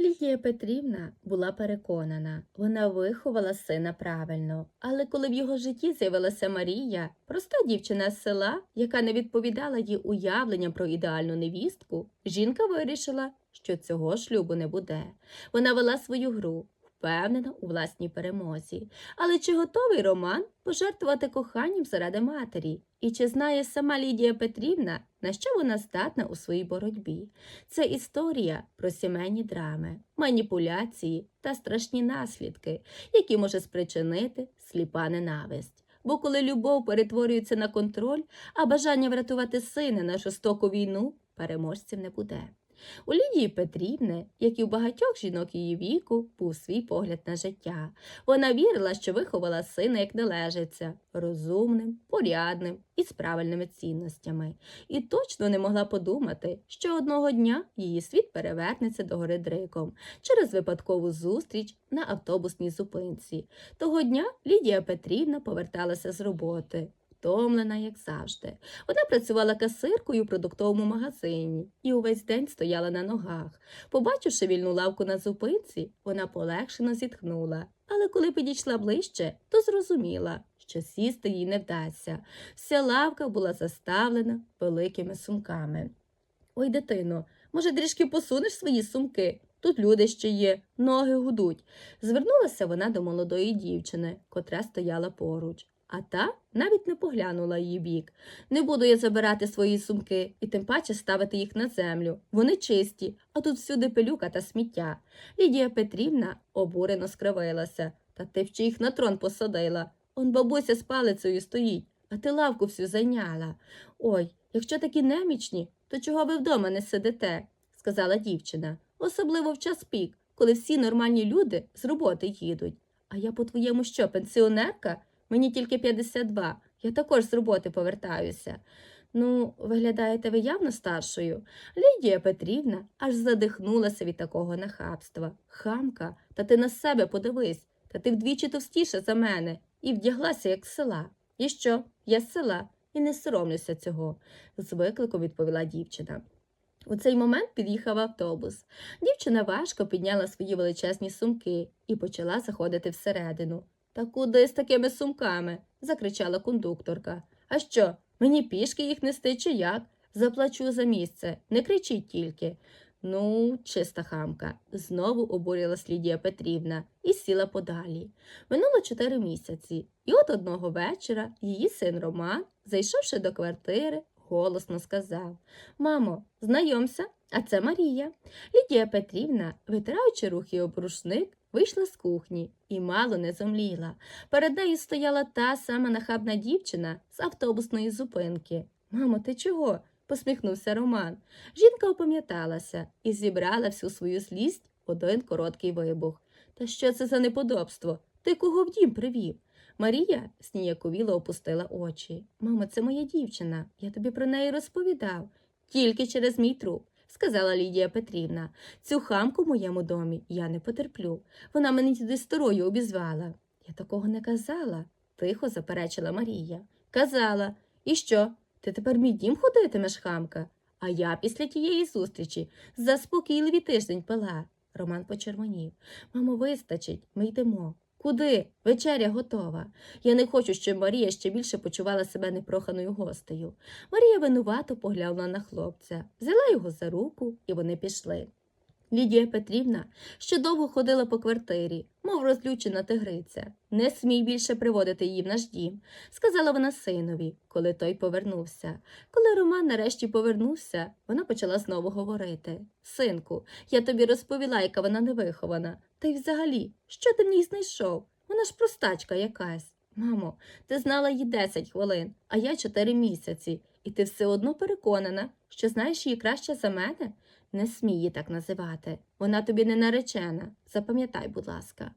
Лідія Петрівна була переконана, вона виховала сина правильно, але коли в його житті з'явилася Марія, проста дівчина з села, яка не відповідала їй уявленням про ідеальну невістку, жінка вирішила, що цього шлюбу не буде. Вона вела свою гру, впевнена у власній перемозі. Але чи готовий Роман пожертвувати коханням заради матері? І чи знає сама Лідія Петрівна, на що вона здатна у своїй боротьбі? Це історія про сімейні драми, маніпуляції та страшні наслідки, які може спричинити сліпа ненависть. Бо коли любов перетворюється на контроль, а бажання врятувати сина на жорстоку війну, переможців не буде. У Лідії Петрівни, як і у багатьох жінок її віку, був свій погляд на життя. Вона вірила, що виховала сина як належиться, розумним, порядним і з правильними цінностями, і точно не могла подумати, що одного дня її світ перевернеться до гори дриком через випадкову зустріч на автобусній зупинці. Того дня Лідія Петрівна поверталася з роботи. Втомлена, як завжди. Вона працювала касиркою у продуктовому магазині і увесь день стояла на ногах. Побачивши вільну лавку на зупинці, вона полегшено зітхнула. Але коли підійшла ближче, то зрозуміла, що сісти їй не вдасться. Вся лавка була заставлена великими сумками. Ой, дитино, може, трішки посунеш свої сумки? Тут люди ще є, ноги гудуть. Звернулася вона до молодої дівчини, котра стояла поруч. А та навіть не поглянула її бік. Не буду я забирати свої сумки і тим паче ставити їх на землю. Вони чисті, а тут всюди пилюка та сміття. Лідія Петрівна обурено скривилася. Та ти в їх на трон посадила. Он бабуся з палицею стоїть, а ти лавку всю зайняла. Ой, якщо такі немічні, то чого ви вдома не сидите? сказала дівчина. Особливо в час пік, коли всі нормальні люди з роботи їдуть. А я, по-твоєму, що, пенсіонерка? Мені тільки 52, я також з роботи повертаюся. Ну, виглядаєте ви явно старшою. Лідія Петрівна аж задихнулася від такого нахабства. Хамка, та ти на себе подивись, та ти вдвічі товстіша за мене, і вдяглася, як села. І що? Я з села і не соромлюся цього, з викликом відповіла дівчина. У цей момент під'їхав автобус. Дівчина важко підняла свої величезні сумки і почала заходити всередину. Та куди з такими сумками? закричала кондукторка. А що, мені пішки їх нести чи як? Заплачу за місце, не кричіть тільки. Ну, чиста хамка, знову обурилась Лідія Петрівна і сіла подалі. Минуло чотири місяці, і от одного вечора її син Роман, зайшовши до квартири, голосно сказав Мамо, знайомся, а це Марія. Лідія Петрівна, витираючи рухи об рушник, вийшла з кухні і мало не зомліла. Перед нею стояла та сама нахабна дівчина з автобусної зупинки. Мамо, ти чого? посміхнувся Роман. Жінка опам'яталася і зібрала всю свою злість в один короткий вибух. Та що це за неподобство? Ти кого в дім привів? Марія сніяковіло опустила очі. Мамо, це моя дівчина. Я тобі про неї розповідав. Тільки через мій труп, сказала Лідія Петрівна. Цю хамку в моєму домі я не потерплю. Вона мене туди старою обізвала. Я такого не казала, тихо заперечила Марія. Казала. І що? Ти тепер мій дім ходитимеш, хамка? А я після тієї зустрічі заспокійливий тиждень пила. Роман почервонів. Мамо, вистачить, ми йдемо. Куди? Вечеря готова. Я не хочу, щоб Марія ще більше почувала себе непроханою гостею. Марія винувато поглянула на хлопця, взяла його за руку, і вони пішли. Лідія Петрівна ще довго ходила по квартирі, мов розлючена тигриця. Не смій більше приводити її в наш дім, сказала вона синові, коли той повернувся. Коли Роман нарешті повернувся, вона почала знову говорити Синку, я тобі розповіла, яка вона невихована. Та й взагалі, що ти в ній знайшов? Вона ж простачка якась. Мамо, ти знала її 10 хвилин, а я 4 місяці, і ти все одно переконана, що знаєш її краще за мене? Не смій її так називати. Вона тобі не наречена. Запам'ятай, будь ласка.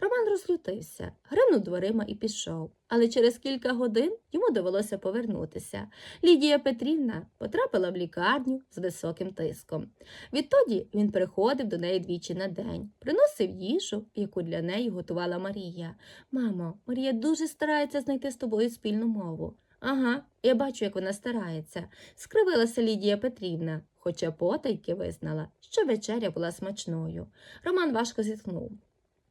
Роман розлютився, гримнув дверима і пішов. Але через кілька годин йому довелося повернутися. Лідія Петрівна потрапила в лікарню з високим тиском. Відтоді він приходив до неї двічі на день, приносив їжу, яку для неї готувала Марія. Мамо, Марія дуже старається знайти з тобою спільну мову. Ага, я бачу, як вона старається. Скривилася Лідія Петрівна, хоча потайки визнала, що вечеря була смачною. Роман важко зітхнув.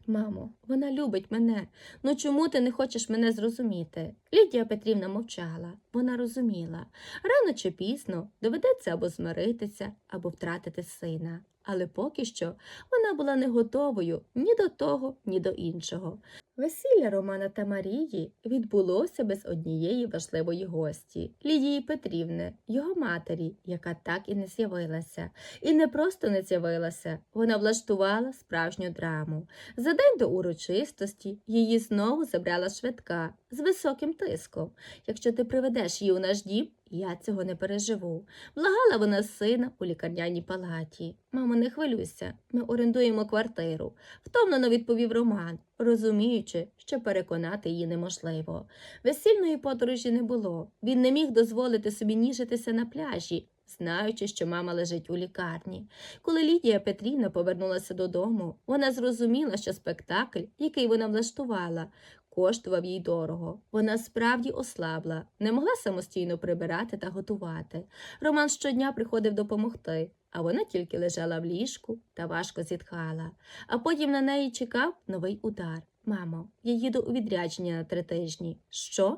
Мамо, вона любить мене. Ну чому ти не хочеш мене зрозуміти? Лідія Петрівна мовчала. Вона розуміла. Рано чи пізно доведеться або змиритися, або втратити сина. Але поки що вона була не готовою ні до того, ні до іншого. Весілля Романа та Марії відбулося без однієї важливої гості Лідії Петрівни, його матері, яка так і не з'явилася. І не просто не з'явилася, вона влаштувала справжню драму. За день до урочистості її знову забрала швидка з високим тиском. Якщо ти приведеш її у наш дім, я цього не переживу. Благала вона сина у лікарняній палаті. Мамо, не хвилюйся, ми орендуємо квартиру, втомлено відповів Роман, розуміючи, що переконати її неможливо. Весільної подорожі не було. Він не міг дозволити собі ніжитися на пляжі, знаючи, що мама лежить у лікарні. Коли Лідія Петрівна повернулася додому, вона зрозуміла, що спектакль, який вона влаштувала, коштував їй дорого. Вона справді ослабла, не могла самостійно прибирати та готувати. Роман щодня приходив допомогти, а вона тільки лежала в ліжку та важко зітхала. А потім на неї чекав новий удар. Мамо, я їду у відрядження на три тижні. Що?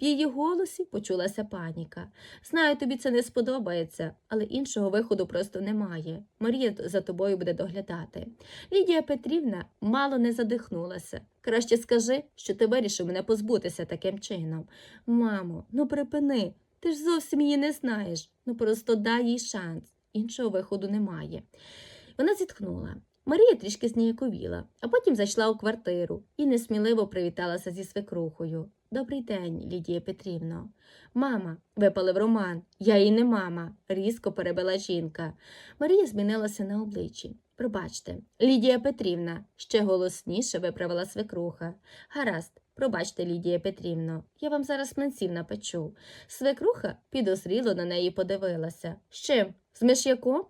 В її голосі почулася паніка. Знаю, тобі це не сподобається, але іншого виходу просто немає. Марія за тобою буде доглядати. Лідія Петрівна мало не задихнулася. Краще скажи, що ти вирішив мене позбутися таким чином. Мамо, ну припини, ти ж зовсім її не знаєш. Ну просто дай їй шанс. Іншого виходу немає. Вона зітхнула. Марія трішки зніяковіла, а потім зайшла у квартиру і несміливо привіталася зі свекрухою. Добрий день, Лідія Петрівно. Мама, випалив Роман. Я їй не мама, різко перебила жінка. Марія змінилася на обличчі. Пробачте, Лідія Петрівна, ще голосніше виправила свекруха. Гаразд, пробачте, Лідія Петрівно, я вам зараз млинців напечу. Свекруха підозріло на неї подивилася. З чим? З миш'яком?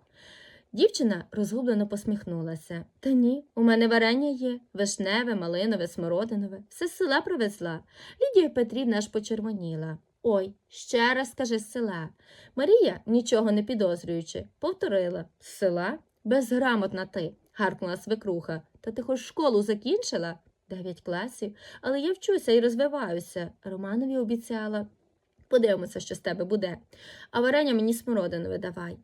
Дівчина розгублено посміхнулася. Та ні, у мене варення є вишневе, малинове, смородинове. Все з села привезла. Лідія Петрівна аж почервоніла. Ой, ще раз скажи з села. Марія, нічого не підозрюючи, повторила з села? Безграмотна ти, гаркнула свекруха. Та ти хоч школу закінчила? Дев'ять класів, але я вчуся і розвиваюся. Романові обіцяла. Подивимося, що з тебе буде. А варення мені смородинове давай.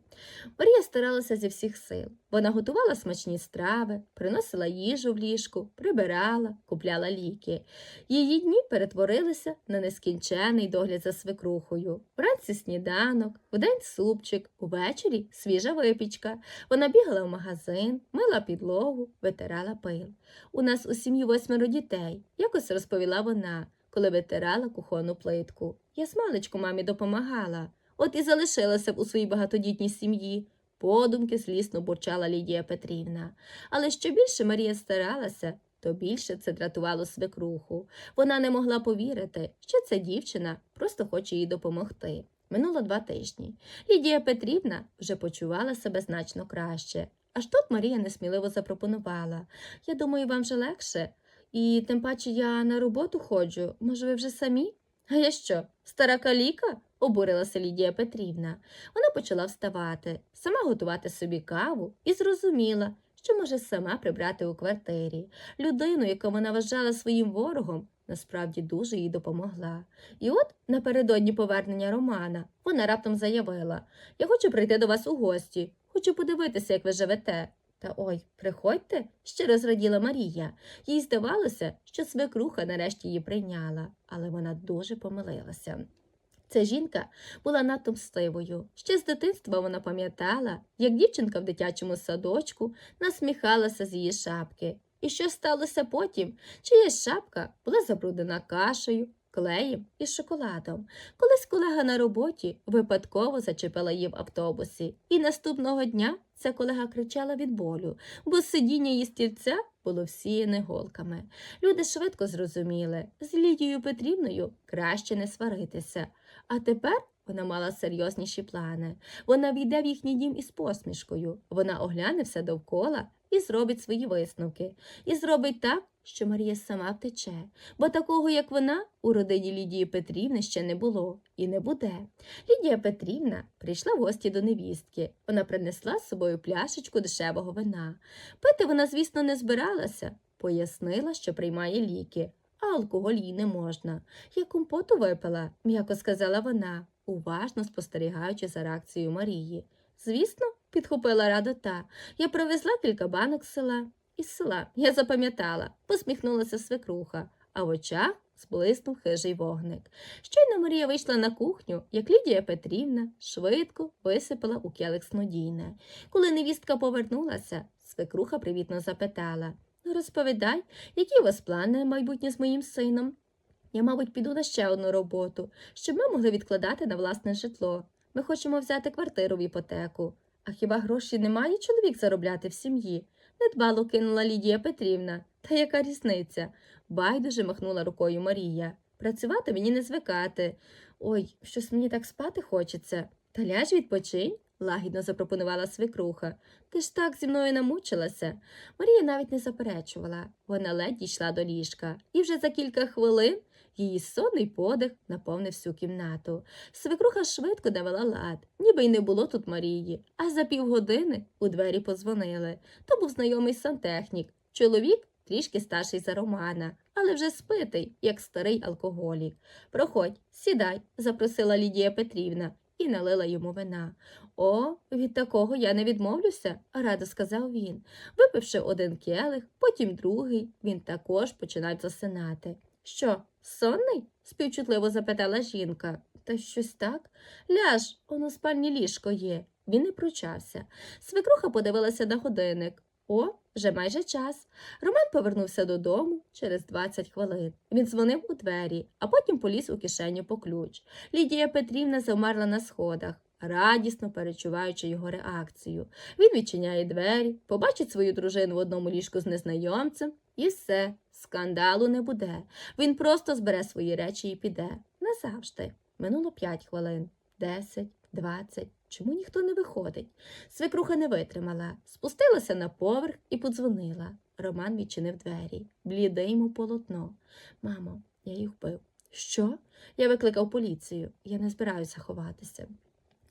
Марія старалася зі всіх сил. Вона готувала смачні страви, приносила їжу в ліжку, прибирала, купляла ліки. Її дні перетворилися на нескінчений догляд за свекрухою. Вранці сніданок, вдень супчик, увечері свіжа випічка. Вона бігала в магазин, мила підлогу, витирала пил. У нас у сім'ї восьмеро дітей, якось розповіла вона, коли витирала кухонну плитку. Я смалечку мамі допомагала. От і залишилася б у своїй багатодітній сім'ї. Подумки злісно бурчала Лідія Петрівна. Але що більше Марія старалася, то більше це дратувало свекруху. Вона не могла повірити, що ця дівчина просто хоче їй допомогти. Минуло два тижні. Лідія Петрівна вже почувала себе значно краще. Аж тут Марія несміливо запропонувала. Я думаю, вам вже легше. І тим паче я на роботу ходжу. Може, ви вже самі? А я що, стара каліка? обурилася Лідія Петрівна. Вона почала вставати, сама готувати собі каву і зрозуміла, що може сама прибрати у квартирі. Людину, яку вона вважала своїм ворогом, насправді дуже їй допомогла. І от напередодні повернення Романа вона раптом заявила Я хочу прийти до вас у гості, хочу подивитися, як ви живете. Та ой, приходьте, щиро зраділа Марія. Їй здавалося, що свекруха нарешті її прийняла, але вона дуже помилилася. Ця жінка була надто мстивою. Ще з дитинства вона пам'ятала, як дівчинка в дитячому садочку насміхалася з її шапки. І що сталося потім? Чиясь шапка була забруднена кашею, клеєм і шоколадом. Колись колега на роботі випадково зачепила її в автобусі, і наступного дня ця колега кричала від болю, бо сидіння її стільця було всіяне голками. Люди швидко зрозуміли, з Лідією Петрівною краще не сваритися. А тепер вона мала серйозніші плани. Вона війде в їхній дім із посмішкою. Вона огляне все довкола і зробить свої висновки. І зробить так, що Марія сама втече, бо такого, як вона, у родині Лідії Петрівни ще не було і не буде. Лідія Петрівна прийшла в гості до невістки. Вона принесла з собою пляшечку дешевого вина. Пити вона, звісно, не збиралася. Пояснила, що приймає ліки, а алкоголь їй не можна. Я компоту випила, м'яко сказала вона, уважно спостерігаючи за реакцією Марії. Звісно, підхопила радота. Я привезла кілька банок з села. Із села я запам'ятала, посміхнулася свекруха, а в очах зблиснув хижий вогник. Щойно Марія вийшла на кухню, як Лідія Петрівна швидко висипала у келих снодійне. Коли невістка повернулася, свекруха привітно запитала Ну, розповідай, які у вас плани майбутнє з моїм сином? Я, мабуть, піду на ще одну роботу, щоб ми могли відкладати на власне житло. Ми хочемо взяти квартиру в іпотеку. А хіба гроші не має чоловік заробляти в сім'ї? Недбало кинула Лідія Петрівна. Та яка різниця? Байдуже махнула рукою Марія. Працювати мені не звикати. Ой, щось мені так спати хочеться. Та ляж відпочинь, лагідно запропонувала свекруха. Ти ж так зі мною намучилася. Марія навіть не заперечувала. Вона ледь дійшла до ліжка, і вже за кілька хвилин її сонний подих наповнив всю кімнату. Свекруха швидко навела лад, ніби й не було тут Марії, а за півгодини у двері подзвонили. То був знайомий сантехнік. Чоловік трішки старший за Романа, але вже спитий, як старий алкоголік. Проходь, сідай, запросила Лідія Петрівна і налила йому вина. О, від такого я не відмовлюся, радо сказав він. Випивши один келих, потім другий, він також починав засинати. Що, сонний? співчутливо запитала жінка. Та щось так? Ляж, он у спальні ліжко є. Він не пручався. Свекруха подивилася на годинник. О, вже майже час. Роман повернувся додому через 20 хвилин. Він дзвонив у двері, а потім поліз у кишеню по ключ. Лідія Петрівна завмерла на сходах, радісно перечуваючи його реакцію. Він відчиняє двері, побачить свою дружину в одному ліжку з незнайомцем, і все, скандалу не буде. Він просто збере свої речі і піде. Назавжди. Минуло п'ять хвилин, десять, двадцять. Чому ніхто не виходить? Свекруха не витримала, спустилася на поверх і подзвонила. Роман відчинив двері, бліде йому полотно. Мамо, я їх вбив. Що? Я викликав поліцію. Я не збираюся ховатися.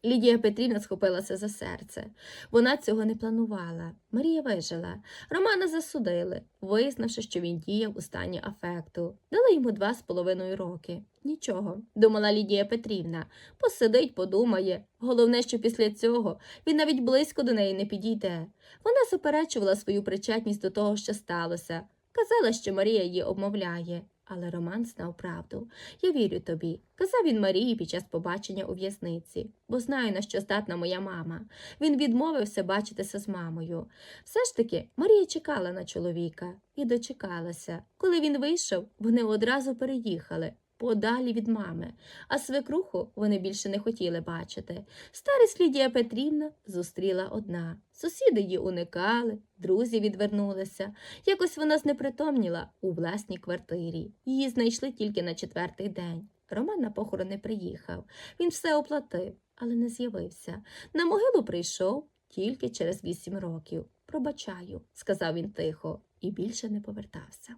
Лідія Петрівна схопилася за серце. Вона цього не планувала. Марія вижила. Романа засудили, визнавши, що він діяв у стані афекту. Дали йому два з половиною роки. Нічого, думала Лідія Петрівна. Посидить, подумає. Головне, що після цього він навіть близько до неї не підійде. Вона заперечувала свою причетність до того, що сталося. Казала, що Марія її обмовляє. Але Роман знав правду. Я вірю тобі, казав він Марії під час побачення у в'язниці, бо знаю, на що здатна моя мама. Він відмовився бачитися з мамою. Все ж таки, Марія чекала на чоловіка і дочекалася. Коли він вийшов, вони одразу переїхали. Подалі від мами, а свекруху вони більше не хотіли бачити. Старість Лідія Петрівна зустріла одна. Сусіди її уникали, друзі відвернулися. Якось вона знепритомніла у власній квартирі. Її знайшли тільки на четвертий день. Роман на похорони приїхав. Він все оплатив, але не з'явився. На могилу прийшов тільки через вісім років. Пробачаю, сказав він тихо, і більше не повертався.